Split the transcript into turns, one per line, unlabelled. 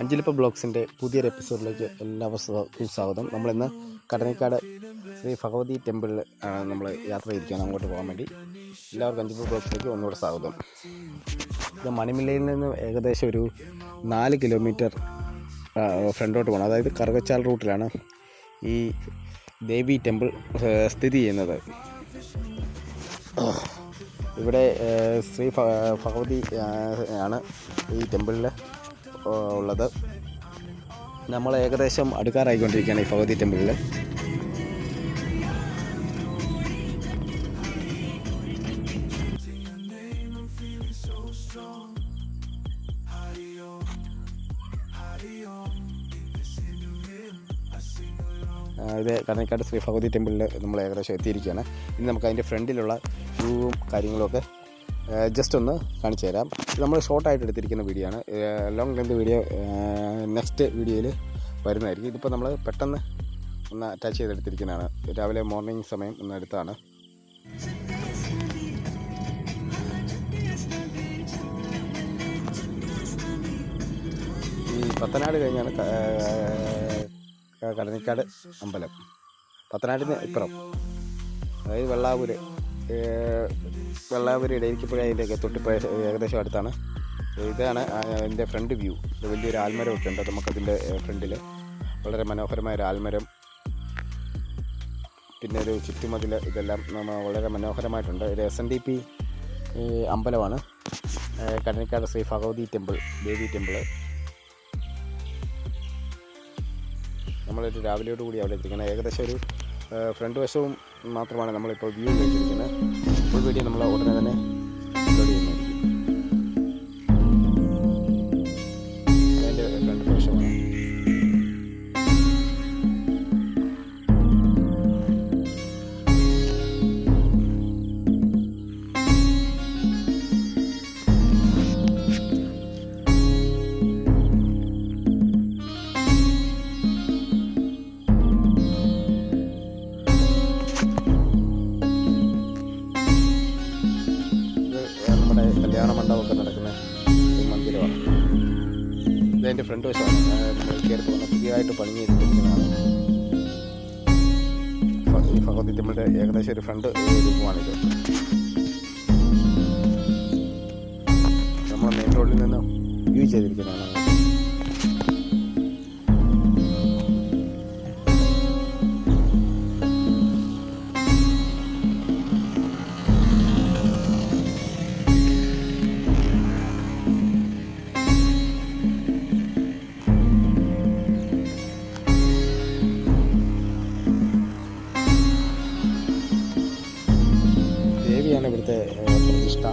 അഞ്ചിലിപ്പ ബ്ലോഗ്സിന്റെ പുതിയൊരു എപ്പിസോഡിലേക്ക് എല്ലാവർക്കും സ്വാഗതം. നമ്മളിന്ന് കടനക്കാട് ശ്രീ ഭഗവതി ടെമ്പിളിൽ നമ്മൾ യാത്ര ചെയ്തിരിക്കുകയാണ് അങ്ങോട്ട് പോകാൻ വേണ്ടി. എല്ലാവർക്കും അഞ്ചിലിപ്പ ബ്ലോഗ്സിലേക്ക് ഒന്നുകൂടെ സ്വാഗതം. ഇത് മണിമലയിൽ നിന്ന് ഏകദേശം ഒരു നാല് കിലോമീറ്റർ ഫ്രണ്ടോട്ട് പോകണം അതായത് കറുകച്ചാൽ റൂട്ടിലാണ് ഈ ദേവി ടെമ്പിൾ സ്ഥിതി ചെയ്യുന്നത്. ഇവിടെ ശ്രീ ഭഗവതി ആണ് ഈ ടെമ്പിളിൽ ഉള്ളത്. നമ്മൾ ഏകദേശം അടുക്കാറായിക്കൊണ്ടിരിക്കുകയാണ് ഈ ഭഗവതി ടെമ്പിളിൽ ഇത് കണക്കാട് ശ്രീ ഭഗവതി ടെമ്പിളിൽ നമ്മൾ ഏകദേശം എത്തിയിരിക്കുകയാണ്. ഇനി നമുക്ക് അതിന്റെ ഫ്രണ്ടിലുള്ള വ്യൂവും കാര്യങ്ങളുമൊക്കെ ജസ്റ്റ് ഒന്ന് കാണിച്ചു തരാം നമ്മൾ ഷോർട്ടായിട്ട് എടുത്തിരിക്കുന്ന വീഡിയോ ആണ് ലോങ് ലെങ്ത് വീഡിയോ നെക്സ്റ്റ് വീഡിയോയിൽ വരുന്നതായിരിക്കും ഇതിപ്പോൾ നമ്മൾ പെട്ടെന്ന് ഒന്ന് അറ്റാച്ച് ചെയ്തെടുത്തിരിക്കുന്നതാണ് രാവിലെ മോർണിംഗ് സമയം ഒന്ന് എടുത്താണ് ഈ പത്തനാട് കഴിഞ്ഞാണ് കടനിക്കാട് അമ്പലം പത്തനാടിന് ഇപ്പുറം അതായത് വെള്ളാവൂര് ഏഹ് ഇടയിരിക്കപ്പോഴും അതിന്റെയൊക്കെ തൊട്ടിപ്പുഴ ഏകദേശം അടുത്താണ്. ഇതാണ് എന്റെ ഫ്രണ്ട് വ്യൂ. ഇത് വലിയൊരു ആൽമരം ഒക്കെ ഉണ്ട് നമുക്കതിന്റെ ഫ്രണ്ടിൽ വളരെ മനോഹരമായ ഒരു ആൽമരം. പിന്നെ ഒരു ചുറ്റുമതിൽ ഇതെല്ലാം വളരെ മനോഹരമായിട്ടുണ്ട്. ഒരു എസ് എൻ ഡി പി അമ്പലമാണ്. കടനിക്കാട് ശ്രീ ഭഗവതി ടെമ്പിൾ ദേവി ടെമ്പിൾ നമ്മളൊരു രാവിലെയോടുകൂടി അവിടെ എത്തിക്കണം ഏകദേശം ഒരു ഫ്രണ്ട് വശവും മാത്രമാണ് നമ്മളിപ്പോൾ വ്യൂ വെച്ചിരിക്കുന്നത് ഫുൾ വീഡിയോ നമ്മൾ ഉടനെ തന്നെ അപ്ലോഡ് ചെയ്യുന്നതായിരിക്കും കല്യാണ മണ്ഡപമൊക്കെ നടക്കുന്ന മന്ദിരമാണ്. ഇതെന്റെ ഫ്രണ്ട് നമ്മൾ കയറി പോകുന്ന പുതിയതായിട്ട് പണി ചെയ്തിരിക്കുന്നതാണ് ഈ ഭഗവതി ടെമ്പിളിന്റെ ഏകദേശം ഒരു ഫ്രണ്ട് രൂപമാണിത്. നമ്മൾ മെയിൻ റോഡിൽ നിന്ന് യൂസ് ചെയ്തിരിക്കുന്നതാണ്. प्रतिष्ठा